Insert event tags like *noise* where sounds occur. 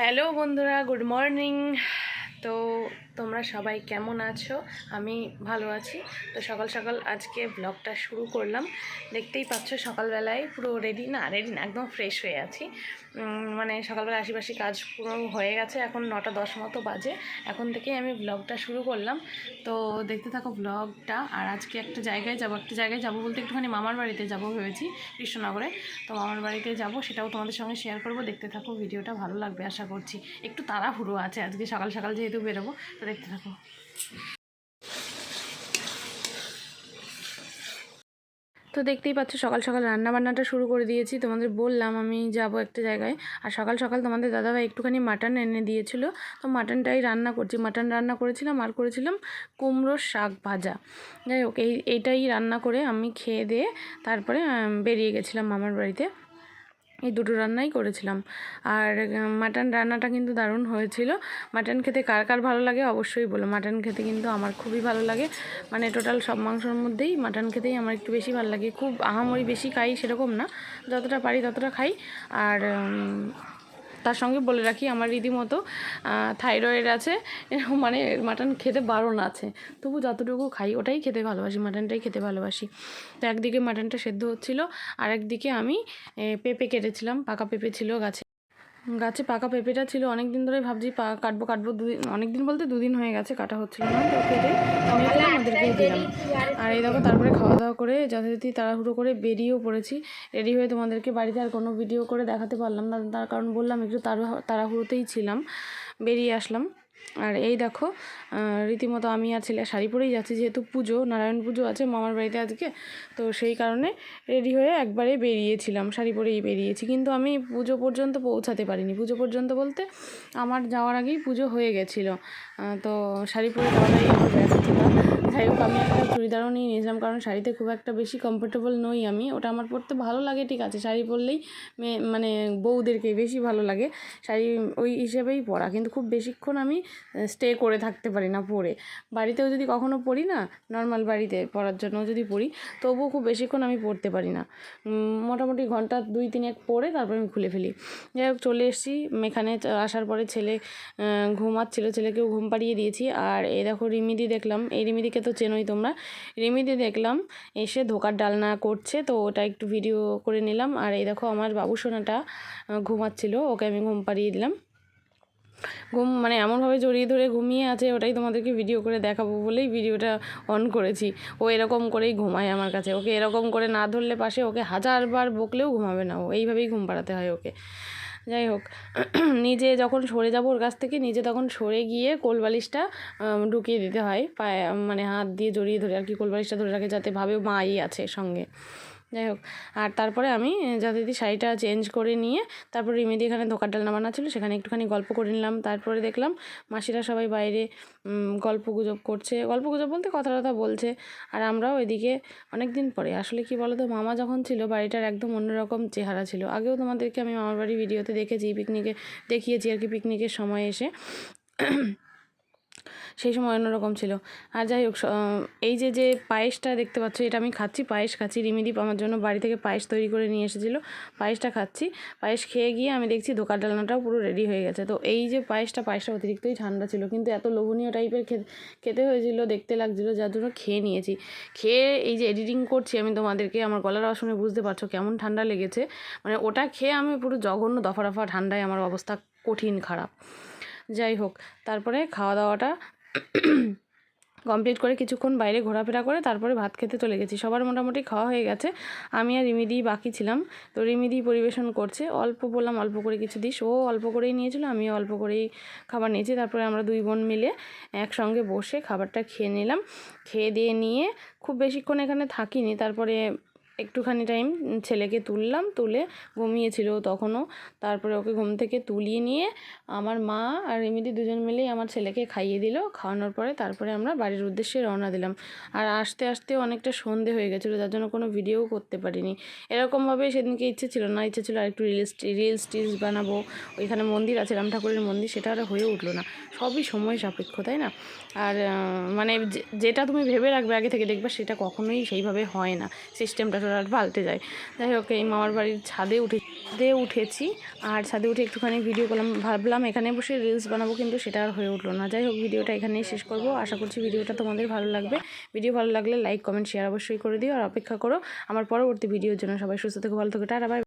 Hello বন্ধুরা good morning তো তোমরা সবাই কেমন আছো? আমি ভালো আছি। তো সকাল সকাল আজকে ব্লগটা শুরু করলাম। দেখতেই পাচ্ছ সকালবেলায় পুরো রেডি না রেডি না, একদম ফ্রেশ হয়ে আছি। মানে সকালবেলা আশিপাশি কাজ পুরো হয়ে গেছে। এখন নটা দশ মতো বাজে। এখন থেকেই আমি ব্লগটা শুরু করলাম। তো দেখতে থাকো ব্লগটা আর আজকে একটা জায়গায় যাব, একটা জায়গায় যাব বলতে একটুখানি মামার বাড়িতে যাব ভেবেছি, কৃষ্ণনগরে। তো মামার বাড়িতে যাব, সেটাও তোমাদের সঙ্গে শেয়ার করব। দেখতে থাকো, ভিডিওটা ভালো লাগবে আশা করছি। একটু তাড়াহুড়ো আছে আজকে সকাল সকাল যেহেতু বেরোবো, তো দেখতে থাকো। তো দেখতেই পাচ্ছ, সকাল সকাল রান্না বান্নাটা শুরু করে দিয়েছি। তোমাদের বললাম আমি যাব একটা জায়গায়। আর সকাল সকাল তোমাদের দাদাভাই একটুখানি মাটন এনে দিয়েছিল। তো মাটনটাই রান্না করছি। মাটন রান্না করেছিলাম, আর করেছিলাম কুমড়োর শাক ভাজা। যাই হোক, এই, এইটাই রান্না করে আমি খেয়ে দিয়ে তারপরে বেরিয়ে গেছিলাম মামার বাড়িতে। এই দুটো রান্নাই করেছিলাম। আর মাটন রান্নাটা কিন্তু দারুণ হয়েছিল। মাটন খেতে কার কার ভালো লাগে অবশ্যই বলো। মাটন খেতে কিন্তু আমার খুবই ভালো লাগে। মানে টোটাল সব মাংসর মধ্যেই মাটন খেতেই আমার একটু বেশি ভালো লাগে। খুব আহামরি বেশি খাই সেরকম না। যতটা পারি ততটা খাই। আর তার সঙ্গে বলে রাখি, আমার রীতিমতো থাইরয়েড আছে মানে মাটন খেতে বারণ আছে। তবু যতটুকু খাই, ওটাই খেতে ভালোবাসি, মাটনটাই খেতে ভালোবাসি। তো একদিকে মাটনটা সেদ্ধ হচ্ছিল আর একদিকে আমি পেঁপে কেটেছিলাম, পাকা পেঁপে ছিল গাছে। গাছে পাকা পেঁপেটা ছিল অনেক দিন ধরে ভাবছি পা কাটবো কাটবো দুদিন অনেক দিন বলতে দুদিন হয়ে গেছে কাটা হচ্ছিল না তো কেটে আমি দিলাম। ওদেরকেই দিলাম আর এই দেখো তারপরে খাওয়া দাওয়া করে যথারীতি তাড়াহুড়ো করে বেরিয়েও পড়েছি। রেডি হয়ে তোমাদেরকে বাড়িতে আর কোনো ভিডিও করে দেখাতে পারলাম না তার কারণ বললাম একটু তাড়া তাড়াহুড়োতেই ছিলাম বেরিয়ে আসলাম। আর এই দেখো রীতিমতো আমি আর ছেলে শাড়ি পরেই যাচ্ছি, যেহেতু পুজো, নারায়ণ পুজো আছে মামার বাড়িতে আজকে, তো সেই কারণে রেডি হয়ে একবারে বেরিয়েছিলাম, শাড়ি পরেই বেরিয়েছি। কিন্তু আমি পুজো পর্যন্ত পৌঁছাতে পারিনি। পুজো পর্যন্ত বলতে আমার যাওয়ার আগেই পুজো হয়ে গেছিল। তো শাড়ি পরে যাওয়াটাই ব্যর্থতা যাই হোক, আমি একটা চুড়িদারও নিয়ে নিয়েছিলাম, কারণ শাড়িতে খুব একটা বেশি কমফোর্টেবল নই আমি। ওটা আমার পরতে ভালো লাগে, ঠিক আছে। শাড়ি পরলেই মানে বউদেরকে বেশি ভালো লাগে। শাড়ি ওই হিসেবেই পরা, কিন্তু খুব বেশিক্ষণ আমি স্টে করে থাকতে পারি না পরে। বাড়িতেও যদি কখনো পরি না নর্মাল বাড়িতে পরার জন্য যদি পরি, তবুও খুব বেশিক্ষণ আমি পরতে পারি না। মোটামুটি ঘণ্টা দুই, তিন এক পরে তারপর আমি খুলে ফেলি। যাই হোক, চলে এসেছি। এখানে আসার পরে ছেলে ঘুমাচ্ছিল। ছেলেকেও ঘুম পাড়িয়ে দিয়েছি। আর এই দেখো, রিমিদি দেখলাম। এই রিমিদিকে তো চেনোই তোমরা। রিমিদি দেখলাম এসে ধোকার ডালনা করছে, তো ওটা একটু ভিডিও করে নিলাম। আর এই দেখো আমার বাবু সোনাটা ঘুমাচ্ছিল, ওকে আমি ঘুম পাড়িয়ে দিলাম। ঘুম মানে এমনভাবে জড়িয়ে ধরে ঘুমিয়ে আছে, ওটাই তোমাদেরকে ভিডিও করে দেখাবো বলেই ভিডিওটা অন করেছি। ও এরকম করেই ঘুমায় আমার কাছে। ওকে এরকম করে না ধরলে পাশে ওকে হাজারবার বকলেও ঘুমাবে না ও। এইভাবেই ঘুম পাড়াতে হয় ওকে। যাই হোক, *clears throat* নিজে যখন সরে যাব ওর কাছ থেকে, নিজে তখন সরে গিয়ে কোলবালিশটা ঢুকিয়ে দিতে হয়। পায়ে মানে হাত দিয়ে জড়িয়ে ধরে আর কি কোলবালিশটা ধরে রাখে, যাতে ভাবে মাই আছে সঙ্গে। যাই হোক, আর তারপরে আমি যথারীতি শাড়িটা চেঞ্জ করে নিয়ে তারপর রিমেদি এখানে ধোকার ডালনা ছিল, সেখানে একটুখানি গল্প করে নিলাম। তারপরে দেখলাম মাসিরা সবাই বাইরে গল্প গুজব করছে। গল্প গুজব বলতে কথা টথা বলছে। আর আমরাও এদিকে অনেক দিন পরে, আসলে কি বলতো, মামা যখন ছিল বাড়িটার একদম অন্যরকম চেহারা ছিল। আগেও তোমাদেরকে আমি মামার বাড়ি ভিডিওতে দেখেছি পিকনিকে দেখিয়েছি আর কি পিকনিকের সময় এসে। সেই সময় অন্যরকম ছিল। আর যাই হোক এই যে যে পায়েসটা দেখতে পাচ্ছ, এটা আমি খাচ্ছি, পায়েস খাচ্ছি রিমিদীপ আমার জন্য বাড়ি থেকে পায়েস তৈরি করে নিয়ে এসেছিল, পায়েসটা খাচ্ছি। পায়েস খেয়ে গিয়ে আমি দেখছি দোকান ডালনাটাও পুরো রেডি হয়ে গেছে। তো এই যে পায়েসটা পায়েসটা অতিরিক্তই ঠান্ডা ছিল, কিন্তু এত লোভনীয় টাইপের খেতে হয়েছিল, দেখতে লাগছিল, যার জন্য খেয়ে নিয়েছি। খেয়ে এই যে এডিটিং করছি আমি তোমাদেরকে, আমার গলার শুনে বুঝতে পারছ কেমন ঠান্ডা লেগেছে। মানে ওটা খেয়ে আমি পুরো জঘন্য দফা রফা ঠান্ডায় আমার অবস্থা কঠিন খারাপ। যাই হোক, তারপরে খাওয়া দাওয়াটা কমপ্লিট করে কিছুক্ষণ বাইরে ঘোরাফেরা করে তারপরে ভাত খেতে চলে গেছি। সবার মোটামুটি খাওয়া হয়ে গেছে। আমি আর রিমিদি বাকি ছিলাম। তো রিমিদি পরিবেশন করছে। অল্প বললাম অল্প করে কিছু দিস। ও অল্প করেই নিয়েছিল, আমিও অল্প করেই খাবার নিয়েছি। তারপরে আমরা দুই বোন মিলে একসঙ্গে বসে খাবারটা খেয়ে নিলাম। খেয়ে দিয়ে নিয়ে খুব বেশিক্ষণ এখানে থাকিনি। তারপরে একটুখানি টাইম ছেলেকে তুললাম, তুলে ঘুমিয়েছিল তখনও। তারপরে ওকে ঘুম থেকে তুলিয়ে নিয়ে আমার মা আর রিমিদি দুজন মিলেই আমার ছেলেকে খাইয়ে দিল। খাওয়ানোর পরে তারপরে আমরা বাড়ির উদ্দেশ্যে রওনা দিলাম। আর আসতে আসতে অনেকটা সন্ধে হয়ে গেছিল, যার জন্য কোনো ভিডিও করতে পারিনি। এরকমভাবে সেদিনকে ইচ্ছে ছিল না, ইচ্ছে ছিল আর একটু রিলস রিলস টিলস বানাবো। ওইখানে মন্দির আছে রাম ঠাকুরের মন্দির, সেটা আর হয়ে উঠল না। সবই সময় সাপেক্ষ, তাই না? আর মানে যেটা তুমি ভেবে রাখবে আগে থেকে দেখবে, সেটা কখনোই সেইভাবে হয় না। সিস্টেমটা আর পাল্টে যায়। যাই হোক, এই মামার বাড়ির ছাদে উঠে, ছাদে উঠেছি। আর ছাদে উঠে একটুখানি ভিডিও করলাম। ভাবলাম এখানে বসে রিলস বানাবো, কিন্তু সেটা আর হয়ে উঠল না। যাই হোক ভিডিওটা এখানেই শেষ করব। আশা করছি ভিডিওটা তোমাদের ভালো লাগবে। ভিডিও ভালো লাগলে লাইক কমেন্ট শেয়ার অবশ্যই করে দিও। আর অপেক্ষা করো আমার পরবর্তী ভিডিওর জন্য। সবাই সুস্থ থেকে, ভালো থেকে। Tata bye